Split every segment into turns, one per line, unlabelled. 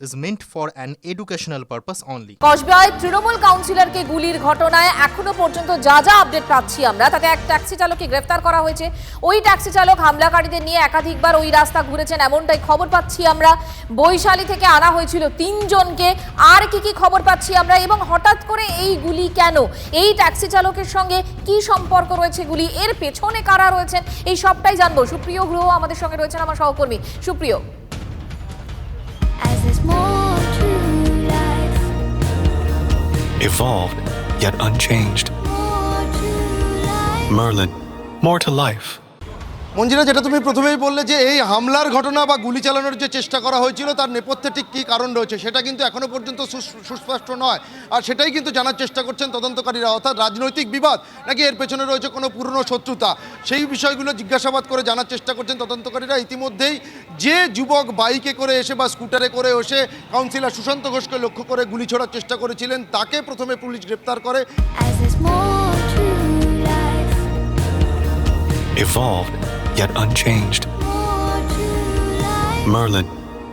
is meant for an educational purpose only.
কসবায় Trinamool কাউন্সিলরকে গুলির ঘটনায় এখনও পর্যন্ত যা যা আপডেট পাচ্ছি আমরা, তাতে এক ট্যাক্সি চালককে গ্রেফতার করা হয়েছে। ওই ট্যাক্সি চালক হামলাকারীদের নিয়ে একাধিকবার ওই রাস্তা ঘুরেছেন, এমনটাই খবর পাচ্ছি আমরা। বৈশালী থেকে আনা হয়েছিল তিনজনকে। আর কি কি খবর পাচ্ছি আমরা? এবং হঠাৎ করে এই গুলি কেন? এই ট্যাক্সি চালকের সঙ্গে কি সম্পর্ক রয়েছে গুলি? এর পেছনে কারা রয়েছেন? এই সবটাই জানব। সুপ্রিয় গ্রহ আমাদের সঙ্গে রয়েছেন আমার সহকর্মী। সুপ্রিয়।
Evolved yet unchanged. Merlin, more to life.
মঞ্জিরা যেটা তুমি প্রথমেই বললে যে এই হামলার ঘটনা বা গুলি চালানোর যে চেষ্টা করা হয়েছিল তার নেপথ্যে ঠিক কী কারণ রয়েছে সেটা কিন্তু এখনও পর্যন্ত সুস- সুস্পষ্ট নয়। আর সেটাই কিন্তু জানার চেষ্টা করছেন তদন্তকারীরা অর্থাৎ রাজনৈতিক বিবাদ নাকি এর পেছনে রয়েছে কোনো পুরনো শত্রুতা? সেই বিষয়গুলো জিজ্ঞাসাবাদ করে জানার চেষ্টা করছেন তদন্তকারীরা। ইতিমধ্যেই যে যুবক বাইকে করে এসে বা স্কুটারে করে এসে কাউন্সিলর সুশান্ত ঘোষকে লক্ষ্য করে গুলি ছোড়ার চেষ্টা করেছিলেন তাকে প্রথমে পুলিশ গ্রেপ্তার করে।
Evolved yet unchanged. Merlin,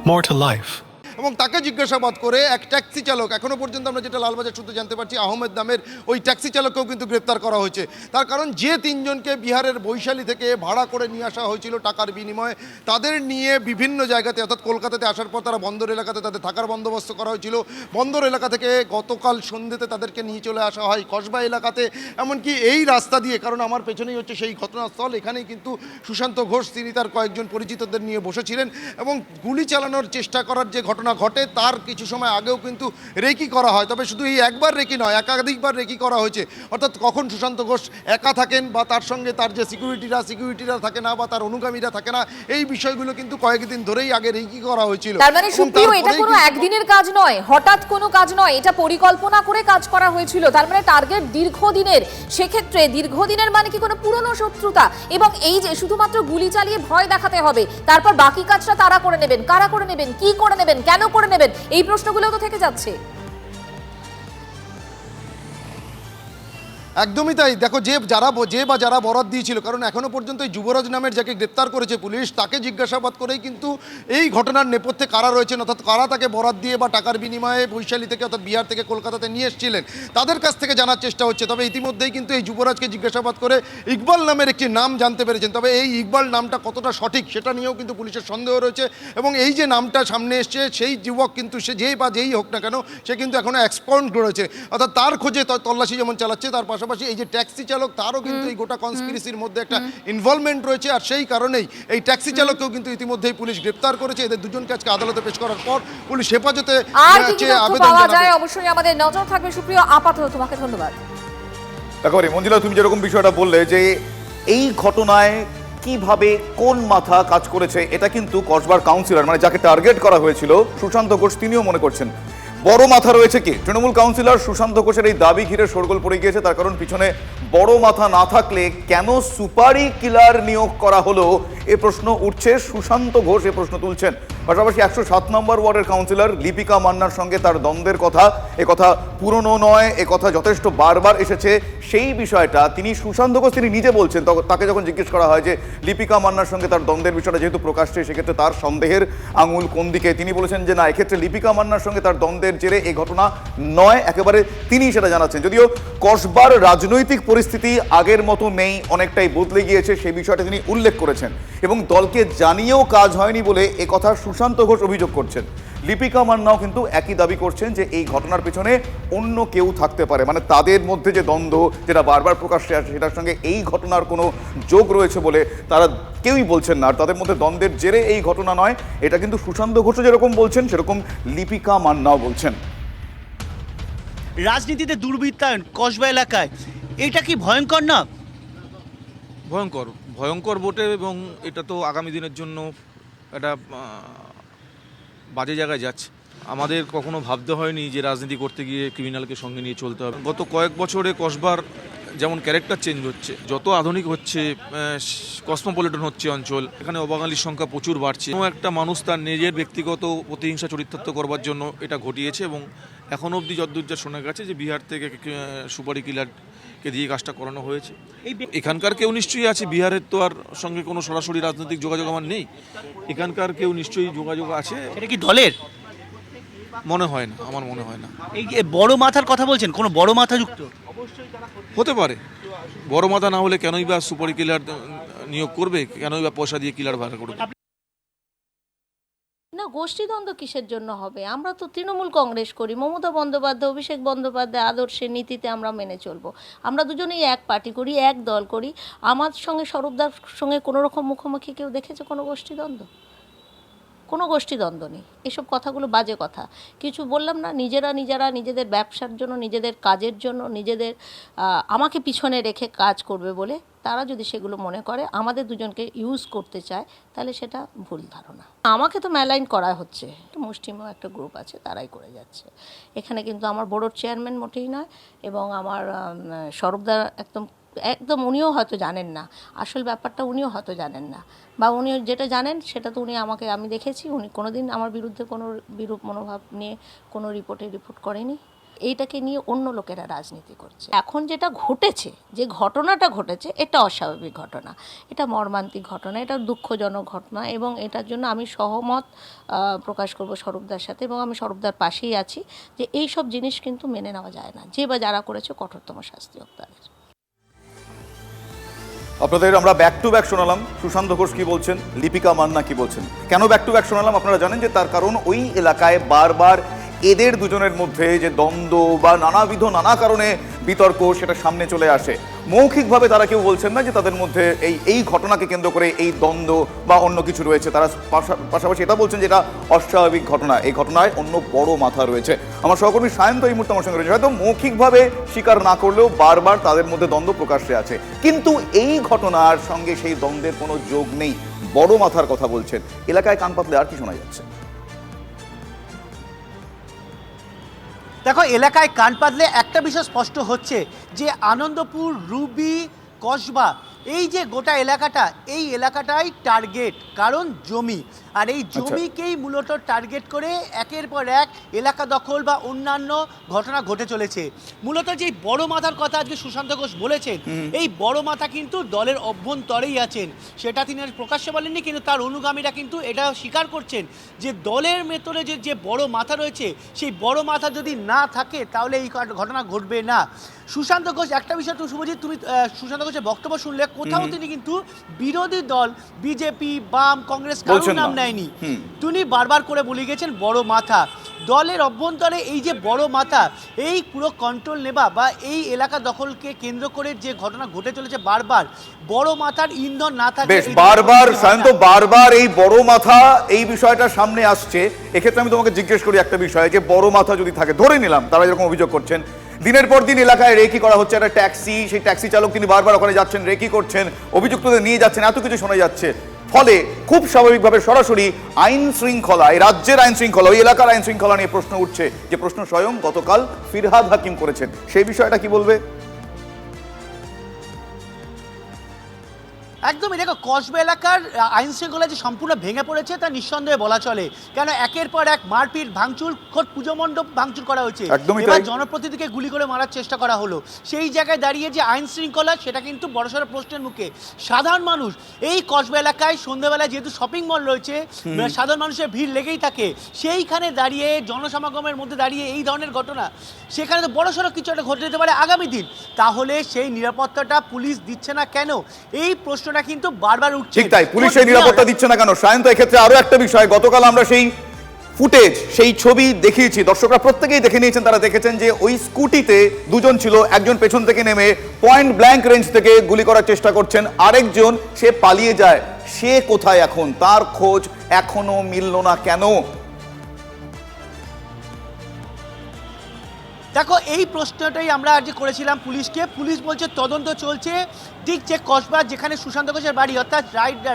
more to life.
এবং তাকে জিজ্ঞাসাবাদ করে এক ট্যাক্সি চালক এখনও পর্যন্ত আমরা যেটা লালবাজার সূত্রে জানতে পারছি, আহমেদ নামের ওই ট্যাক্সি চালককেও কিন্তু গ্রেপ্তার করা হয়েছে। তার কারণ যে তিনজনকে বিহারের বৈশালী থেকে ভাড়া করে নিয়ে আসা হয়েছিল টাকার বিনিময়ে, তাদের নিয়ে বিভিন্ন জায়গাতে, অর্থাৎ কলকাতাতে আসার পর তারা বন্দর এলাকাতে তাদের থাকার বন্দোবস্ত করা হয়েছিল। বন্দর এলাকা থেকে গতকাল সন্ধ্যেতে তাদেরকে নিয়ে চলে আসা হয় কসবা এলাকাতে। এমনকি এই রাস্তা দিয়ে, কারণ আমার পেছনেই হচ্ছে সেই ঘটনাস্থল, এখানেই কিন্তু সুশান্ত ঘোষ, তিনি তার কয়েকজন পরিচিতদের নিয়ে বসেছিলেন এবং গুলি চালানোর চেষ্টা করার যে ঘটনা ঘটে তার কিছু সময় আগেও কিন্তু রেকি করা হয়। তবে শুধু এই একবার রেকি নয় একাধিকবার রেকি করা হয়েছে। অর্থাৎ কখন সুশান্ত ঘোষ একা থাকেন বা তার সঙ্গে তার যে সিকিউরিটিরা সিকিউরিটিরা থাকে না বা তার অনুগামীরা থাকে না এই বিষয়গুলো কিন্তু কয়েকদিন ধরেই আগে রেকি করা হয়েছিল।
তার মানে সুপ্রিয় এটা কোনো একদিনের কাজ নয় হঠাৎ কোনো কাজ নয় এটা পরিকল্পনা করে কাজ করা হয়েছিল। তার মানে টার্গেট দীর্ঘদিনের সেক্ষেত্রে দীর্ঘদিনের মানে কি কোনো পুরনো শত্রুতা? এবং এই যে শুধুমাত্র গুলি চালিয়ে ভয় দেখাতে হবে তারপর বাকি কাজটা তারা করে নেবেন কারা করে নেবেন কি করে নেবেন কেন করে নেবেন? এই প্রশ্নগুলো তো থেকে যাচ্ছে।
একদমই তাই। দেখো, যে যারা যে বা যারা বরাত দিয়েছিল, কারণ এখনও পর্যন্ত এই যুবরাজ নামের যাকে গ্রেপ্তার করেছে পুলিশ, তাকে জিজ্ঞাসাবাদ করেই কিন্তু এই ঘটনার নেপথ্যে কারা রয়েছেন, অর্থাৎ কারা তাকে বরাত দিয়ে বা টাকার বিনিময়ে বৈশালী থেকে, অর্থাৎ বিহার থেকে কলকাতাতে নিয়ে এসেছিলেন, তাদের কাছ থেকে জানার চেষ্টা হচ্ছে। তবে ইতিমধ্যেই কিন্তু এই যুবরাজকে জিজ্ঞাসাবাদ করে ইকবাল নামের একটি নাম জানতে পেরেছেন। তবে এই ইকবাল নামটা কতটা সঠিক, সেটা নিয়েও কিন্তু পুলিশের সন্দেহ রয়েছে এবং এই যে নামটা সামনে এসছে, সেই যুবক কিন্তু সে যেই বা যেই হোক না কেন, সে কিন্তু এখনও এক্সপাউন্ড রয়েছে। অর্থাৎ তার খোঁজে তল্লাশি যেমন চালাচ্ছে, তার পাশাপাশি এই যে ট্যাক্সি চালক তারও কিন্তু এই গোটা কনস্পিরেসির মধ্যে একটা ইনভলভমেন্ট রয়েছে। আর সেই কারণেই এই ট্যাক্সি চালককেও কিন্তু ইতিমধ্যেই পুলিশ গ্রেপ্তার করেছে। এদের দুজনকে আজকে আদালতে পেশ করার পর পুলিশ হেফাজতে আবেদন জানাবে।
অবশ্যই আমাদের নজর থাকবে। সুপ্রিয় আপাতত তোমাকে ধন্যবাদ।
একেবারে মঞ্জিলা তুমি যেরকম বিষয়টা বললে যে এই ঘটনায় কীভাবে কোন মাথা কাজ করেছে এটা কিন্তু কসবার কাউন্সিলর মানে যাকে টার্গেট করা হয়েছিল সুশান্ত ঘোষ তিনিও মনে করছেন। বড় মাথা রয়েছে কি? তৃণমূল কাউন্সিলর সুশান্ত ঘোষের এই দাবি ঘিরে শোরগোল পড়ে গিয়েছে। তার কারণ পিছনে বড় মাথা না থাকলে কেন সুপারি কিলার নিয়োগ করা হলো? এ প্রশ্ন উঠছে সুশান্ত ঘোষ, এ প্রশ্ন তুলছেন পাশাপাশি একশো সাত নম্বর ওয়ার্ডের কাউন্সিলর লিপিকা মান্নার সঙ্গে তার দ্বন্দ্বের কথা, এ কথা পুরনো নয়, এ কথা যথেষ্ট বারবার এসেছে। সেই বিষয়টা তিনি সুশান্ত ঘোষ তিনি নিজে বলছেন তাকে যখন জিজ্ঞেস করা হয় যে লিপিকা মান্নার সঙ্গে তার দ্বন্দ্বের বিষয়টা যেহেতু প্রকাশ্যে সেক্ষেত্রে তার সন্দেহের আঙুল কোন দিকে? তিনি বলেছেন যে না, এক্ষেত্রে লিপিকা মান্নার সঙ্গে তার দ্বন্দ্বের জেরে এই ঘটনা নয়, একেবারে তিনি সেটা জানাচ্ছেন। যদিও কসবার রাজনৈতিক পরিস্থিতি আগের মতো নেই, অনেকটাই বদলে গিয়েছে সেই বিষয়টা তিনি উল্লেখ করেছেন। এবং দলকে জানিয়েও কাজ হয়নি বলে এ কথা সুশান্ত ঘোষ অভিযোগ করছেন। লিপিকা মান্নাও কিন্তু একই দাবি করছেন যে এই ঘটনার পেছনে অন্য কেউ থাকতে পারে। মানে তাদের মধ্যে যে দ্বন্দ্ব যেটা বারবার প্রকাশ্যে আসে সেটার সঙ্গে এই ঘটনার কোনো যোগ রয়েছে বলে তারা কেউই বলছেন না। আর তাদের মধ্যে দ্বন্দ্বের জেরে এই ঘটনা নয়। এটা কিন্তু সুশান্ত ঘোষও যেরকম বলছেন সেরকম লিপিকা মান্নাও বলছেন।
রাজনীতিতে দুর্বৃত্তায়ন কসবা এলাকায় এটা কি ভয়ঙ্কর না?
ভয়ঙ্কর। ভয়ঙ্কর বটে এবং এটা তো আগামী দিনের জন্য একটা বাজে জায়গায় যাচ্ছে। আমাদের কখনো ভাবতে হয়নি যে রাজনীতি করতে গিয়ে ক্রিমিনালকে সঙ্গে নিয়ে চলতে হবে। গত কয়েক বছরে কসবার যেমন ক্যারেক্টার চেঞ্জ হচ্ছে, যত আধুনিক হচ্ছে কসমোপলিটন হচ্ছে অঞ্চল, এখানে অবাঙালির সংখ্যা প্রচুর বাড়ছে। কোনো একটা মানুষ তার নিজের ব্যক্তিগত প্রতিহিংসা চরিতার্থ করবার জন্য এটা ঘটিয়েছে এবং এখন অবধি যদ্দূর যা শোনা গেছে যে বিহার থেকে সুপারি কিলার কে দিয়ে কাজটা করানো হয়েছে। এখানকার কেউ নিশ্চয়ই আছে বিহারের তো আর সঙ্গে কোনো সরাসরি রাজনৈতিক যোগাযোগ আমার নেই। এখানকার কেউ নিশ্চয়ই যোগাযোগ আছে।
এটা কি দলের?
মনে হয় না আমার মনে হয় না।
এই যে বড় মাথার কথা বলছেন কোনো বড় মাথা যুক্ত?
হতে পারে। বড় মাথা না হলে কেনই বা সুপার কিলার নিয়োগ করবে কেনই বা পয়সা দিয়ে কিলার ভাড়া করবে?
না গোষ্ঠীদ্বন্দ্ব কিসের জন্য হবে? আমরা তো তৃণমূল কংগ্রেস করি। মমতা বন্দ্যোপাধ্যায়, অভিষেক বন্দ্যোপাধ্যায় আদর্শের নীতিতে আমরা মেনে চলবো। আমরা দুজনেই এক পার্টি করি, এক দল করি। আমার সঙ্গে স্বরূপদার সঙ্গে কোনো রকম মুখোমুখি কেউ দেখেছে কোনো গোষ্ঠীদ্বন্দ্ব? কোনো গোষ্ঠীদ্বন্দ্ব নেই। এসব কথাগুলো বাজে কথা। কিছু বললাম না নিজেরা নিজেরা নিজেদের ব্যবসার জন্য নিজেদের কাজের জন্য নিজেদের আমাকে পিছনে রেখে কাজ করবে বলে তারা যদি সেগুলো মনে করে আমাদের দুজনকে ইউজ করতে চায় তাহলে সেটা ভুল ধারণা। আমাকে তো ম্যালাইন করা হচ্ছে। মুষ্টিমেয় একটা গ্রুপ আছে তারাই করে যাচ্ছে। এখানে কিন্তু আমার বোর্ডের চেয়ারম্যান মোটেই নয় এবং আমার আম, স্বরূপদা একদম একদম উনিও হয়তো জানেন না। আসল ব্যাপারটা উনিও হয়তো জানেন না। বা উনি যেটা জানেন, সেটা তো উনি আমাকে, আমি দেখেছি। উনি কোনোদিন আমার বিরুদ্ধে কোনো বিরূপ মনোভাব নিয়ে কোনো রিপোর্টে রিপোর্ট করেনি। এইটাকে নিয়ে অন্য লোকেরা রাজনীতি করছে। এখন যেটা ঘটেছে, যে ঘটনাটা ঘটেছে, এটা অস্বাভাবিক ঘটনা। এটা মর্মান্তিক ঘটনা, এটা দুঃখজনক ঘটনা এবং এটার জন্য আমি সহমত প্রকাশ করব স্বরূপদার সাথে এবং আমি স্বরূপদার পাশেই আছি যে এই সব জিনিস কিন্তু মেনে নেওয়া যায় না। যে বা যারা করেছে কঠোরতম শাস্তি হোক তাদের।
আপনাদের আমরা ব্যাক টু ব্যাক শোনালাম। সুশান্ত ঘোষ কি বলছেন? লিপিকা মান্না কি বলছেন? কেন ব্যাক টু ব্যাক শোনালাম? আপনারা জানেন যে তার কারণ ওই এলাকায় বারবার এদের দুজনের মধ্যে যে দ্বন্দ্ব বা নানাবিধ নানা কারণে বিতর্ক সেটা সামনে চলে আসে। মৌখিকভাবে তারা কেউ বলছেন না যে তাদের মধ্যে এই এই ঘটনাকে কেন্দ্র করে এই দ্বন্দ্ব বা অন্য কিছু রয়েছে। তারা পাশা- পাশাপাশি এটা বলছেন যে এটা অস্বাভাবিক ঘটনা। এই ঘটনায় অন্য বড় মাথা রয়েছে। আমার সহকর্মী সায়ন্ত এই মুহূর্তে আমার সঙ্গে রয়েছে। হয়তো মৌখিকভাবে স্বীকার না করলেও বারবার তাদের মধ্যে দ্বন্দ্ব প্রকাশ্যে আছে। কিন্তু এই ঘটনার সঙ্গে সেই দ্বন্দ্বের কোনো যোগ নেই। বড় মাথার কথা বলছেন। এলাকায় কান পাতলে আর কি শোনা যাচ্ছে?
দেখো এলাকায় কান পাতলে একটা বিষয় স্পষ্ট হচ্ছে যে আনন্দপুর রুবি কসবা এই যে গোটা এলাকাটা এই এলাকাটাই টার্গেট কারণ জমি। আর এই জমিকেই মূলত টার্গেট করে একের পর এক এলাকা দখল বা অন্যান্য ঘটনা ঘটে চলেছে। মূলত যে বড় মাথার কথা আজকে সুশান্ত ঘোষ বলেছেন এই বড় মাথা কিন্তু দলের অভ্যন্তরেই আছেন। সেটা তিনি আর প্রকাশ্যে বলেননি কিন্তু তার অনুগামীরা কিন্তু এটা স্বীকার করছেন যে দলের ভেতরে যে যে বড় মাথা রয়েছে সেই বড় মাথা যদি না থাকে তাহলে এই ঘটনা ঘটবে না। সুশান্ত ঘোষ একটা বিষয় তুমি শুভজিৎ তুমি সুশান্ত ঘোষের বক্তব্য শুনলে কোথাও তিনি কিন্তু বিরোধী দল বিজেপি বাম কংগ্রেস কারোর নাম নেয়নি। তিনি বারবার করে বলে গেছেন বড় মাথা। দলের অভ্যন্তরে এই যে বড় মাথা এই পুরো কন্ট্রোল নেবা বা এই এলাকা দখলকে কেন্দ্র করে যে ঘটনা ঘটে চলেছে বারবার বড় মাথার ইন্ধন না থাকে
বারবার সায়ন্ত বারবার এই বড় মাথা এই বিষয়টা সামনে আসছে। এক্ষেত্রে আমি তোমাকে জিজ্ঞেস করি একটা বিষয় যে বড় মাথা যদি থাকে ধরে নিলাম তারা যেরকম অভিযোগ করছেন দিনের পর দিন এলাকায় রেকি করা হচ্ছে, একটা ট্যাক্সি, সেই ট্যাক্সি চালক তিনি বারবার ওখানে যাচ্ছেন, রেকি করছেন, অভিযুক্তদের নিয়ে যাচ্ছেন, এত কিছু শোনা যাচ্ছে। ফলে খুব স্বাভাবিকভাবে সরাসরি আইন শৃঙ্খলা, এই রাজ্যের আইন শৃঙ্খলা, ওই এলাকার আইন শৃঙ্খলা নিয়ে প্রশ্ন উঠছে। যে প্রশ্ন স্বয়ং গতকাল ফিরহাদ হাকিম করেছেন, সেই বিষয়টা কি বলবে?
একদমই দেখো কসবা এলাকার আইন শৃঙ্খলা যে সম্পূর্ণ ভেঙে পড়েছে তা নিঃসন্দেহে বলা চলে। কেন একের পর এক মারপিট ভাঙচুর খোদ পুজো মণ্ডপ ভাঙচুর করা হয়েছে। এবার। জনপ্রতিনিধিকে গুলি করে মারার চেষ্টা করা হলো। সেই জায়গায় দাঁড়িয়ে যে আইন শৃঙ্খলা সেটা কিন্তু বড়সড় প্রশ্নের মুখে। সাধারণ মানুষ এই কসবা এলাকায় সন্ধ্যেবেলায় যেহেতু শপিং মল রয়েছে সাধারণ মানুষের ভিড় লেগেই থাকে। সেইখানে দাঁড়িয়ে জনসমাগমের মধ্যে দাঁড়িয়ে এই ধরনের ঘটনা। সেখানে তো বড়সড় কিছু একটা ঘটে যেতে পারে আগামী দিন। তাহলে সেই নিরাপত্তাটা পুলিশ দিচ্ছে না কেন? এই প্রশ্নটা কিন্তু বারবার উঠছে।
ঠিক তাই পুলিশ সেই নিরাপত্তা দিচ্ছে না কেন? সায়ন্ত এক্ষেত্রে আরও একটা বিষয় গতকাল আমরা সেই ফুটেজ সেই ছবি দেখিয়েছি। দর্শকরা প্রত্যেকেই দেখে নিয়েছেন তারা দেখেছেন যে ওই স্কুটিতে দুজন ছিল একজন পেছন থেকে নেমে পয়েন্ট ব্ল্যাঙ্ক রেঞ্জ থেকে গুলি করার চেষ্টা করছেন। আরেকজন সে পালিয়ে যায়। সে কোথায় এখন? তার খোঁজ এখনও মিলল না কেন?
দেখো এই প্রশ্নটাই আমরা আজ করেছিলাম পুলিশকে। পুলিশ বলছে তদন্ত চলছে। ঠিক যে কসবা যেখানে সুশান্ত ঘোষের বাড়ি অর্থাৎ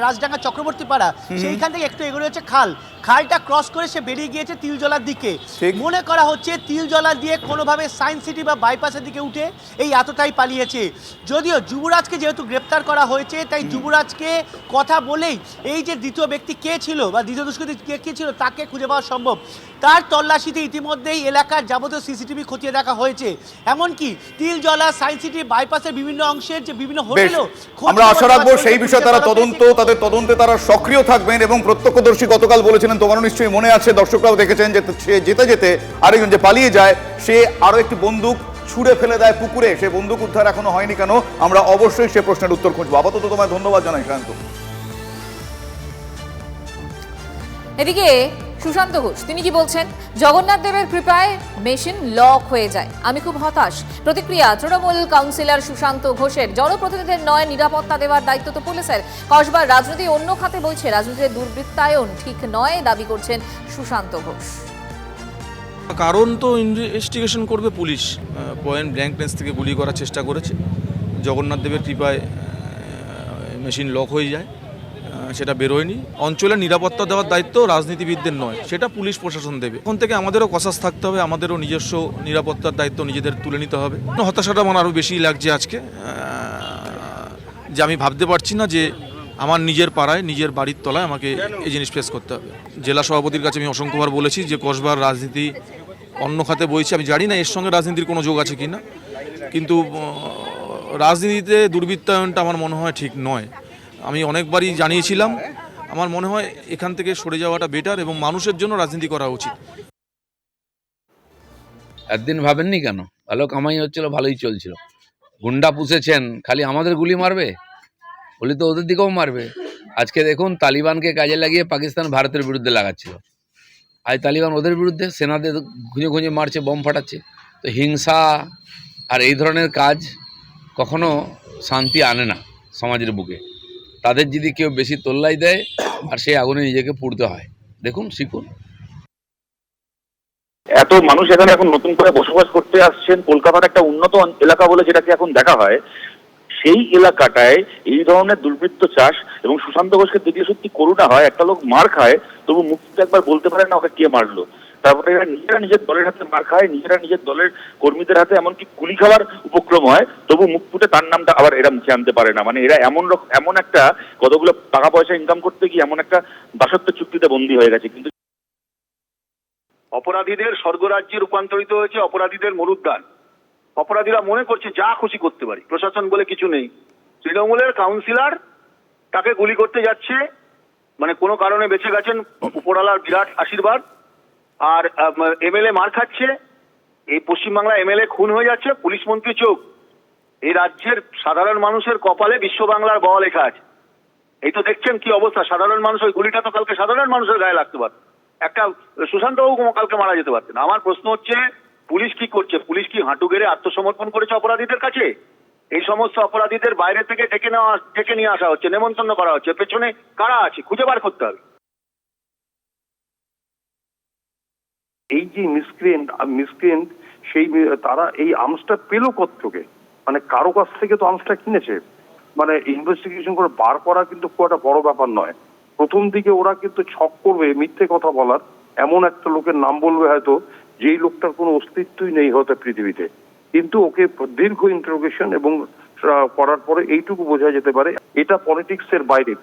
রাজডাঙ্গা চক্রবর্তী পাড়া সেইখান থেকে একটু এগোলে হচ্ছে খাল। খালটা ক্রস করে সে বেরিয়ে গিয়েছে তিলজলার দিকে। মনে করা হচ্ছে তিলজলা দিয়ে কোনোভাবে সায়েন্স সিটি বা বাইপাসের দিকে উঠে এই এতটাই পালিয়েছে। যদিও যুবরাজকে যেহেতু গ্রেপ্তার করা হয়েছে তাই যুবরাজকে কথা বলেই এই যে দ্বিতীয় ব্যক্তি কে ছিল বা দ্বিতীয় দুষ্কৃতী কে কে ছিল তাকে খুঁজে পাওয়া সম্ভব। তার তল্লাশিতে ইতিমধ্যেই এলাকার যাবতীয় সিসিটিভি খতিয়ে দেখা হয়েছে। এমনকি তিলজলা সায়েন্স সিটি বাইপাসের বিভিন্ন অংশের যে বিভিন্ন হোটেলও
আমরা আশা রাখব সেই বিষয়ে তারা তদন্ত তাদের তদন্তে তারা সক্রিয় থাকবেন এবং প্রত্যক্ষদর্শী গতকাল বলেছিলেন তোমারও নিশ্চয়ই মনে আছে। দর্শকরাও দেখেছেন যে সে যেতে যেতে আরেকজন যে পালিয়ে যায় সে আরও একটি বন্দুক ছুঁড়ে ফেলে দেয় পুকুরে। সে বন্দুক উদ্ধার এখনও হয়নি কেন? আমরা অবশ্যই সে প্রশ্নের উত্তর খুঁজবো। আপাতত তোমায় ধন্যবাদ জানাই শান্ত।
এদিকে সুশান্ত ঘোষ, তিনি কি বলছেন? জগন্নাথ দেবের কৃপায় মেশিন লক হয়ে যায়। আমি খুব হতাশ। প্রতিক্রিয়া, তৃণমূল কাউন্সিলর সুশান্ত ঘোষের জনপ্রতিনিধিদের নয়, নিরাপত্তা দেওয়ার দায়িত্ব তো পুলিশের। কসবার রাজনীতি অন্য খাতে বইছে রাজনীতির দুর্বৃত্তায়ন ঠিক নয়, দাবি করছেন সুশান্ত ঘোষ।
কারণ তো ইনভেস্টিগেশন করবে পুলিশ। পয়েন্ট ব্ল্যাঙ্ক রেঞ্জ থেকে গুলি করার চেষ্টা করেছে। জগন্নাথ দেবের কৃপায় মেশিন লক হয়ে যায়। সেটা বেরোয়নি। অঞ্চলের নিরাপত্তা দেওয়ার দায়িত্ব রাজনীতিবিদদের নয়, সেটা পুলিশ প্রশাসন দেবে। এখন থেকে আমাদেরও কসাস থাকতে হবে, আমাদেরও নিজস্ব নিরাপত্তার দায়িত্ব নিজেদের তুলে নিতে হবে। হতাশাটা আমার আরও বেশি লাগছে আজকে যে আমি ভাবতে পারছি না যে আমার নিজের পাড়ায়, নিজের বাড়ির তলায় আমাকে এই জিনিস ফেস করতে হবে। জেলা সভাপতির কাছে আমি অসংখ্যবার বলেছি যে কসবার রাজনীতি অন্য খাতে বইছে। আমি জানি না এর সঙ্গে রাজনীতির কোনো যোগ আছে কি না কিন্তু রাজনীতিতে দুর্বৃত্তায়নটা আমার মনে হয় ঠিক নয়। আমি অনেকবারই জানিয়েছিলাম, আমার মনে হয় এখান থেকে সরে যাওয়াটা বেটার এবং মানুষের জন্য রাজনীতি করা উচিত।
একদিন ভাবেননি কেন? ভালো কামাই হচ্ছিল, ভালোই চলছিল। গুন্ডা পুষেছেন, খালি আমাদের গুলি মারবে? গুলি তো ওদের দিকেও মারবে। আজকে দেখুন, তালিবানকে কাজে লাগিয়ে পাকিস্তান ভারতের বিরুদ্ধে লাগাচ্ছিল। আজ তালিবান ওদের বিরুদ্ধে? সেনাদের খুঁজে খুঁজে মারছে, বম ফাটাচ্ছে। তো হিংসা আর এই ধরনের কাজ কখনো শান্তি আনে না সমাজের বুকে। তাদের যদি কেউ বেশি তোল্লাই দেয়, আর সেই আগুনে নিজেকে পুড়তে হয়। দেখুন, শিখুন।
এত মানুষ এখানে এখন নতুন করে বসবাস করতে আসছেন। কলকাতার একটা উন্নত এলাকা বলে যেটাকে এখন দেখা হয়, সেই এলাকাটায় এই ধরনের দুর্বৃত্ত চাষ এবং সুশান্ত ঘোষকে দেখলে সত্যি করুণা হয়, একটা লোক মার খায়, তবু মুক্তিতে একবার বলতে পারে না ওকে কে মারলো। তারপরে এরা নিজেরা নিজের দলের হাতে মার খায়, নিজেরা নিজের দলের কর্মীদের হাতে এমনকি গুলি খাওয়ার উপক্রম হয়, তবু মুখ ফুটে তার নামটা আবার এরা মুখে আনতে পারে না। মানে এরা এমন এমন একটা কতগুলো টাকা পয়সা ইনকাম করতে গিয়ে এমন একটা দাসত্ব চুক্তিতে বন্দী হয়ে গেছে, কিন্তু
অপরাধীদের স্বর্গরাজ্যে রূপান্তরিত হয়েছে অপরাধীদের মরুদ্যান অপরাধীরা মনে করছে যা খুশি করতে পারি, প্রশাসন বলে কিছু নেই। তৃণমূলের কাউন্সিলর তাকে গুলি করতে যাচ্ছে মানে কোনো কারণে বেঁচে গেছেন উপরালার বিরাট আশীর্বাদ। আর এমএলএ মার খাচ্ছে। এই পশ্চিমবাংলা এমএলএ খুন হয়ে যাচ্ছে। পুলিশ মন্ত্রী চোখ এই রাজ্যের সাধারণ মানুষের কপালে বিশ্ব বাংলার ব লেখা আছে। এই তো দেখছেন কি অবস্থা। সাধারণ মানুষ, ওই গুলিটা তো কালকে সাধারণ মানুষের গায়ে লাগতে পারত। একটা সুশান্ত বাবু কালকে মারা যেতে পারতেন। আমার প্রশ্ন হচ্ছে, পুলিশ কি করছে? পুলিশ কি হাঁটু গেড়ে আত্মসমর্পণ করেছে অপরাধীদের কাছে? এই সমস্ত অপরাধীদের বাইরে থেকে ডেকে নেওয়া, ডেকে নিয়ে আসা হচ্ছে, নেমন্তন্ন করা হচ্ছে। পেছনে কারা আছে? খুঁজে বার করতে হবে।
এই যে মিসক্রিয়েন্ট মিসক্রিয়েন্ট সেই তারা এই আর্মসটা পেল থেকে মানে কারও কাছ থেকে তো আর্মসটা কিনেছে? মানে ইনভেস্টিগেশন করে বার করা কিন্তু খুব একটা বড় ব্যাপার নয়। প্রথম দিকে ওরা কিন্তু ছক করবে, মিথ্যে কথা বলার। এমন একটা লোকের নাম বলবে হয়তো, যেই লোকটার কোনো অস্তিত্বই নেই হয়তো পৃথিবীতে। কিন্তু ওকে দীর্ঘ ইন্টারোগেশন এবং করার পরে এইটুকু বোঝা যেতে পারে, এটা পলিটিক্সের বাইরে।